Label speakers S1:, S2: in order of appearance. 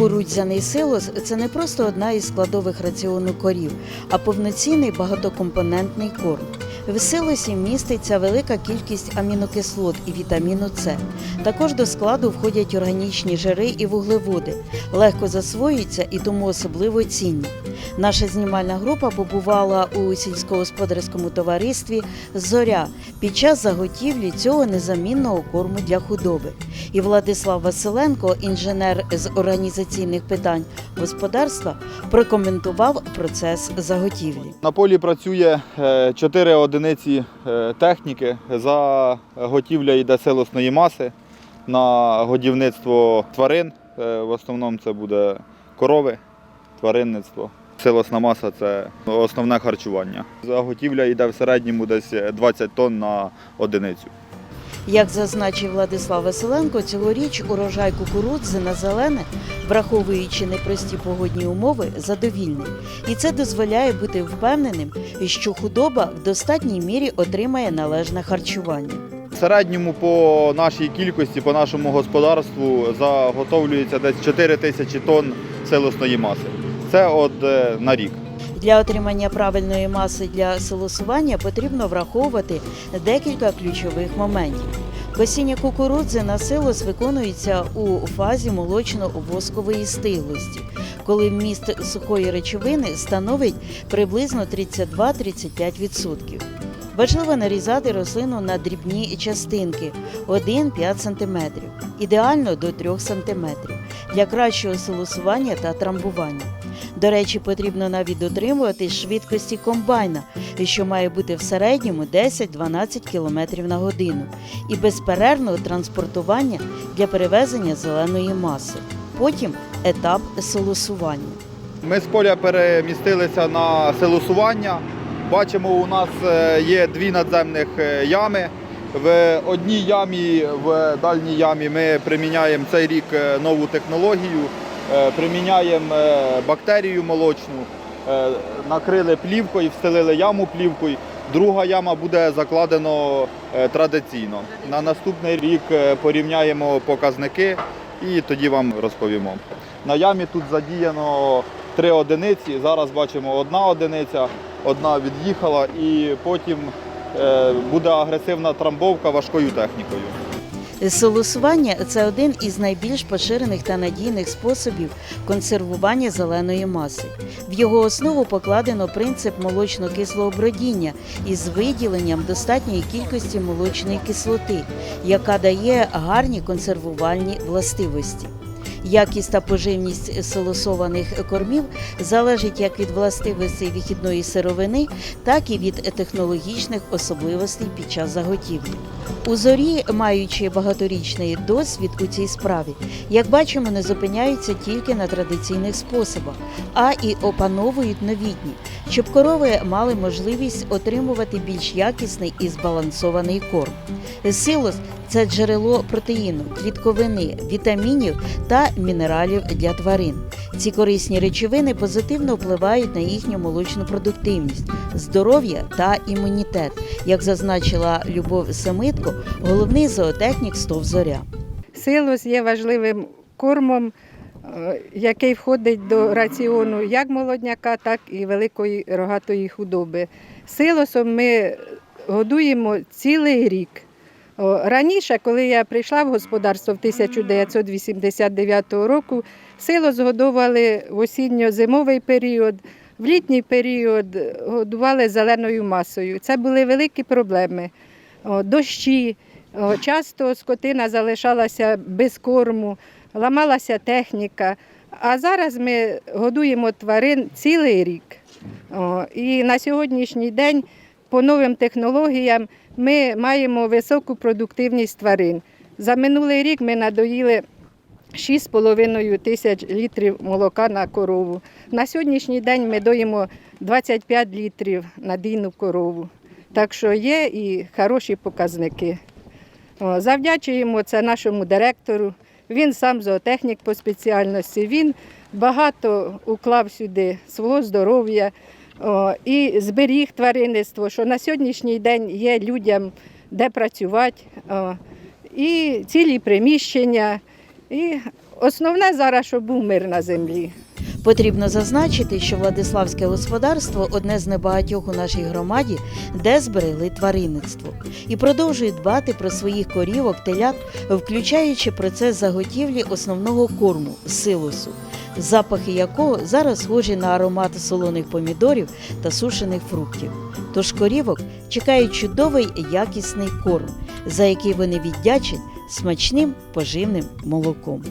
S1: Кукурудзяний силос це не просто одна із складових раціону корів, а повноцінний багатокомпонентний корм. В силосі міститься велика кількість амінокислот і вітаміну С. Також до складу входять органічні жири і вуглеводи, легко засвоюються і тому особливо цінні. Наша знімальна група побувала у сільськогосподарському товаристві Зоря під час заготівлі цього незамінного корму для худоби. І Владислав Василенко, інженер з організаційних питань господарства, прокоментував процес заготівлі.
S2: На полі працює е, чотири одиниці техніки, техніки. Заготівля йде силосної маси на годівництво тварин. Е, В основному це буде корови, тваринництво. Силосна маса це основне харчування. Заготівля йде в середньому десь 20 тонн на одиницю.
S1: Як зазначив Владислав Василенко, цьогоріч урожай кукурудзи на зелене, враховуючи непрості погодні умови, задовільний. І це дозволяє бути впевненим, що худоба в достатній мірі отримає належне харчування.
S2: В середньому по нашій кількості, по нашому господарству заготовлюється десь 4 тисячі тонн силосної маси. Це от е, на рік.
S1: Для отримання правильної маси для силосування потрібно враховувати декілька ключових моментів. Косіння кукурудзи на силос виконується у фазі молочно-воскової стиглості, коли вміст сухої речовини становить приблизно 32-35%. Важливо нарізати рослину на дрібні частинки 1-5 см, ідеально до 3 см, для кращого силосування та трамбування. До речі, потрібно навіть дотримуватись швидкості комбайна, що має бути в середньому 10-12 км на годину, і безперервного транспортування для перевезення зеленої маси. Потім етап силосування.
S2: Ми з поля перемістилися на силосування. Бачимо, у нас е, є дві надземних е, ями. В одній ямі, в дальній ямі ми приміняємо цей рік е, нову технологію, приміняємо е, бактерію молочну, е, накрили плівкою, встелили яму плівкою. Друга яма буде закладено е, традиційно. На наступний рік е, порівняємо показники і тоді вам розповімо. На ямі тут задіяно три одиниці. Зараз бачимо одна одиниця, одна від'їхала, і потім е, буде агресивна трамбовка важкою технікою.
S1: Силосування це один із найбільш поширених та надійних способів консервування зеленої маси. В його основу покладено принцип молочно-кислого бродіння із виділенням достатньої кількості молочної кислоти, яка дає гарні консервувальні властивості. Якість та поживність силосованих кормів залежить як від властивостей вихідної сировини, так і від технологічних особливостей під час заготівлі. У зорі, маючи багаторічний досвід у цій справі, як бачимо, не зупиняються тільки на традиційних способах, а і опановують новітні, щоб корови мали можливість отримувати більш якісний і збалансований корм. Силос це джерело протеїну, клітковини, вітамінів та мінералів для тварин. Ці корисні речовини позитивно впливають на їхню молочну продуктивність, здоров'я та імунітет, як зазначила Любов Семитко, головний зоотехнік СТОВ Зоря.
S3: Силос є важливим кормом, е, який входить до раціону як молодняка, так і великої рогатої худоби. Силосом ми годуємо цілий рік. Раніше, коли я прийшла в господарство в 1989 року, силос годували в осінньо-зимовий період, в літній період годували зеленою масою. Це були великі проблеми. Дощі, часто скотина залишалася без корму, ламалася техніка. А зараз ми годуємо тварин цілий рік. І на сьогоднішній день по новим технологіям ми маємо високу продуктивність тварин. За минулий рік ми надоїли 6,5 тисяч літрів молока на корову. На сьогоднішній день ми доїмо 25 літрів на дійну корову. Так що є і хороші показники. Завдячуємо це нашому директору. Він сам зоотехнік по спеціальності. Він багато уклав сюди свого здоров'я і зберіг тваринництво, що на сьогоднішній день є людям де працювати, і цілі приміщення. І основне зараз, щоб був мир на землі.
S1: Потрібно зазначити, що Владиславське господарство одне з небагатьох у нашій громаді, де зберегли тваринництво, і продовжує дбати про своїх корівок, телят, включаючи процес заготівлі основного корму силосу, запахи якого зараз схожі на аромати солоних помідорів та сушених фруктів. Тож корівок чекає чудовий якісний корм, за який вони віддячать смачним поживним молоком.